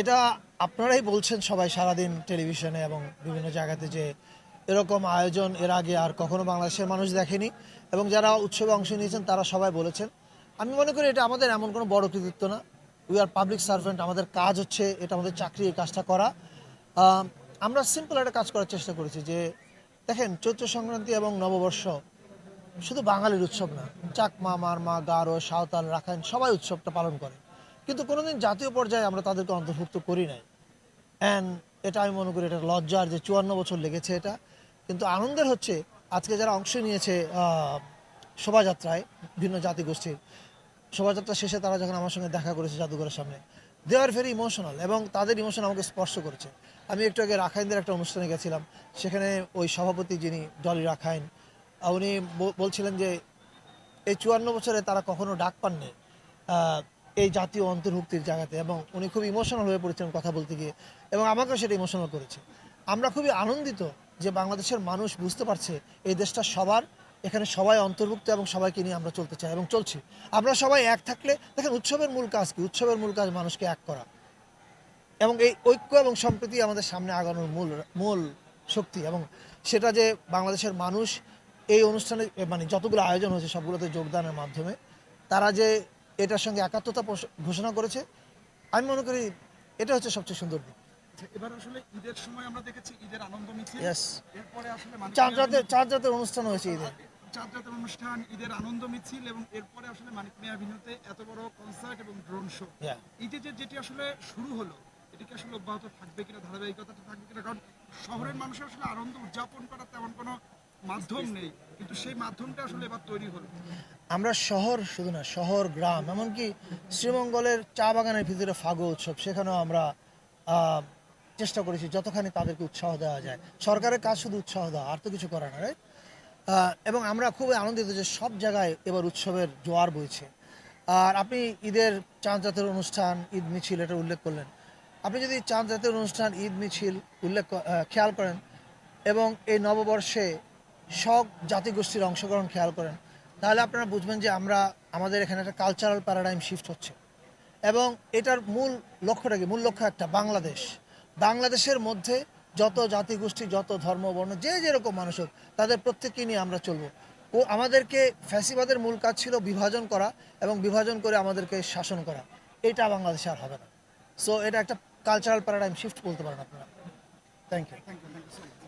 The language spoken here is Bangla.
এটা আপনারাই বলছেন সবাই সারাদিন টেলিভিশনে এবং বিভিন্ন জায়গাতে যে এরকম আয়োজন এর আগে আর কখনো বাংলাদেশের মানুষ দেখেনি এবং যারা উৎসবে অংশ নিয়েছেন তারা সবাই বলেছেন। আমি মনে করি এটা আমাদের এমন কোনো বড় কৃতিত্ব না। উই আর পাবলিক সার্ভেন্ট আমাদের কাজ হচ্ছে এটা, আমাদের চাকরি এই কাজটা করা। আমরা সিম্পল একটা কাজ করার চেষ্টা করেছি যে, দেখেন, চৈত্র সংক্রান্তি এবং নববর্ষ শুধু বাঙালির উৎসব না, চাকমা, মারমা, গারো, সাঁওতাল, রাখাইন সবাই উৎসবটা পালন করে। কিন্তু কোনোদিন জাতীয় পর্যায়ে আমরা তাদেরকে অন্তর্ভুক্ত করি নাই। অ্যান্ড এটা আমি মনে করি এটা লজ্জার যে চুয়ান্ন বছর লেগেছে এটা। কিন্তু আনন্দের হচ্ছে, আজকে যারা অংশ নিয়েছে শোভাযাত্রায় ভিন্ন জাতিগোষ্ঠীর, শোভাযাত্রা শেষে তারা যখন আমার সঙ্গে দেখা করেছে জাদুঘরের সামনে দে আর ভেরি ইমোশনাল এবং তাদের ইমোশন আমাকে স্পর্শ করেছে। আমি একটু আগে রাখাইনদের একটা অনুষ্ঠানে গেছিলাম, সেখানে ওই সভাপতি যিনি ডলি রাখাইন উনি বলছিলেন যে, এই চুয়ান্ন বছরে তারা কখনো ডাক পাননি। এই জাতীয় অন্তর্ভুক্তির জায়গাতে এবং উনি খুব ইমোশনাল হয়ে পড়েছেন কথা বলতে গিয়ে এবং আমাকেও সেটা ইমোশনাল করেছে। আমরা খুবই আনন্দিত যে বাংলাদেশের মানুষ বুঝতে পারছে এই দেশটা সবার, এখানে সবাই অন্তর্ভুক্ত এবং সবাইকে নিয়ে আমরা চলতে চাই এবং চলছি। আমরা সবাই এক থাকলে, দেখেন উৎসবের মূল কাজ কি? উৎসবের মূল কাজ মানুষকে এক করা। এবং এই ঐক্য এবং সম্প্রীতি আমাদের সামনে আগানোর মূল মূল শক্তি এবং সেটা যে বাংলাদেশের মানুষ এই অনুষ্ঠানে মানে যতগুলো আয়োজন হয়েছে সবগুলোতে যোগদানের মাধ্যমে, তারা যে এটার সঙ্গে একাত্মতা ঘোষণা করেছে। আমি মনে করি এটা হচ্ছে সবচেয়ে সুন্দর দিক। আচ্ছা, এবার আসলে ঈদের সময় আমরা দেখেছি ঈদের আনন্দ মিছিল। এরপরে আসলে মানিক চার রাতের চার রাতের অনুষ্ঠান হয়েছে ঈদের চাঁদ রাতের অনুষ্ঠান ঈদের আনন্দ মিছিল এবং এরপরে আসলে মানিক মিয়া ভিন্নতে এত বড় কনসার্ট এবং ড্রোন শো Yeah. ঈদে যে যেটি আসলে শুরু হলো এটি আসলে অব্যাহত থাকবে কিনা ধারাবাহিকতাটা থাকবে কিনা? কারণ শহরের মানুষের আসলে আনন্দ উদযাপন করার তেমন কোনো মাধ্যম নেই, কিন্তু সেই মাধ্যমটা আসলে এবার তৈরি হলো। আমরা শহর শুধু না, শহর, গ্রাম, এমনকি শ্রীমঙ্গলের চা বাগানের ভিতরে ফাগু উৎসব, সেখানেও আমরা চেষ্টা করেছি যতখানি তাদেরকে উৎসাহ দেওয়া যায়। সরকারের কাজ শুধু উৎসাহ দেওয়া, আর তো কিছু করে না? এবং আমরা খুবই আনন্দিত যে সব জায়গায় এবার উৎসবের জোয়ার বইছে। আর আপনি ঈদের চাঁদ রাতের অনুষ্ঠান, ঈদ মিছিল, এটা উল্লেখ করলেন। আপনি যদি চাঁদ রাতের অনুষ্ঠান, ঈদ মিছিল উল্লেখ খেয়াল করেন, এবং এই নববর্ষে সব জাতিগোষ্ঠীর অংশগ্রহণ খেয়াল করেন, তাহলে আপনারা বুঝবেন যে আমরা, আমাদের এখানে একটা কালচারাল প্যারাডাইম শিফট হচ্ছে। এবং এটার মূল লক্ষ্যটা কি? মূল লক্ষ্য একটা, বাংলাদেশ। বাংলাদেশের মধ্যে যত জাতিগোষ্ঠী, যত ধর্ম, বর্ণ, যে যেরকম মানুষ হোক, তাদের প্রত্যেককে নিয়ে আমরা চলবো। ও, আমাদেরকে ফ্যাসিবাদের মূল কাজ ছিল বিভাজন করা এবং বিভাজন করে আমাদেরকে শাসন করা। এটা বাংলাদেশে আর হবে না। সো এটা একটা কালচারাল প্যারাডাইম শিফট বলতে পারেন আপনারা। Thank you thank you